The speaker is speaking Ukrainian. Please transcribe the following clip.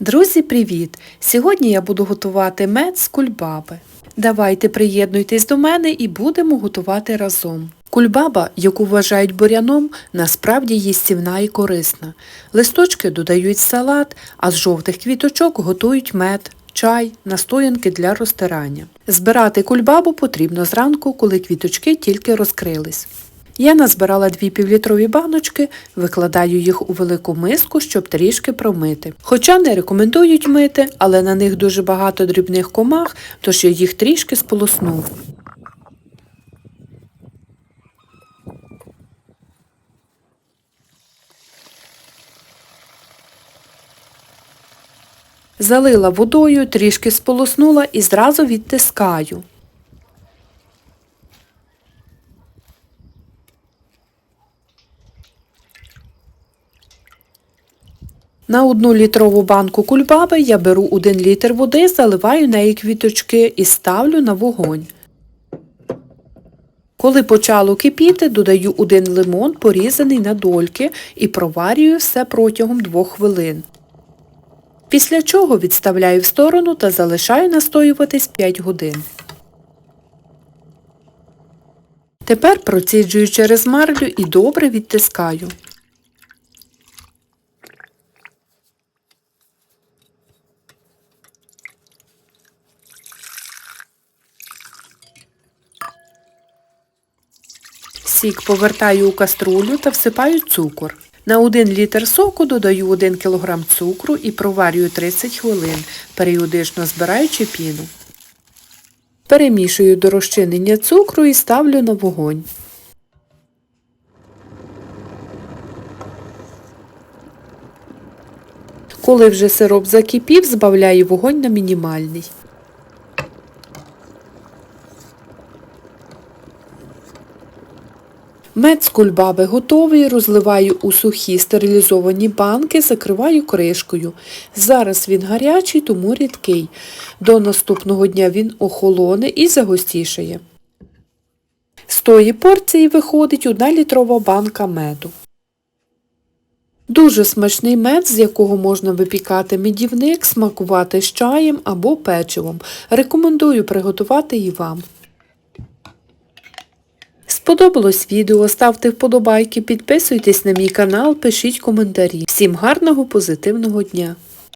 Друзі, привіт! Сьогодні я буду готувати мед з кульбаби. Давайте приєднуйтесь до мене і будемо готувати разом. Кульбаба, яку вважають буряном, насправді їстівна і корисна. Листочки додають в салат, а з жовтих квіточок готують мед, чай, настоянки для розтирання. Збирати кульбабу потрібно зранку, коли квіточки тільки розкрились. Я назбирала дві півлітрові баночки, викладаю їх у велику миску, щоб трішки промити. Хоча не рекомендують мити, але на них дуже багато дрібних комах, тож я їх трішки сполосну. Залила водою, трішки сполоснула і зразу відтискаю. На одну літрову банку кульбаби я беру 1 літр води, заливаю неї квіточки і ставлю на вогонь. Коли почало кипіти, додаю один лимон, порізаний на дольки, і проварюю все протягом 2 хвилин. Після чого відставляю в сторону та залишаю настоюватись 5 годин. Тепер проціджую через марлю і добре відтискаю. Сік повертаю у каструлю та всипаю цукор. На 1 літр соку додаю 1 кг цукру і проварюю 30 хвилин, періодично збираючи піну. Перемішую до розчинення цукру і ставлю на вогонь. Коли вже сироп закипів, збавляю вогонь на мінімальний. Мед з кульбаби готовий, розливаю у сухі стерилізовані банки, закриваю кришкою. Зараз він гарячий, тому рідкий. До наступного дня він охолоне і загустішає. З тої порції виходить 1 літрова банка меду. Дуже смачний мед, з якого можна випікати медівник, смакувати з чаєм або печивом. Рекомендую приготувати і вам. Сподобалось відео, ставте вподобайки, підписуйтесь на мій канал, пишіть коментарі. Всім гарного позитивного дня!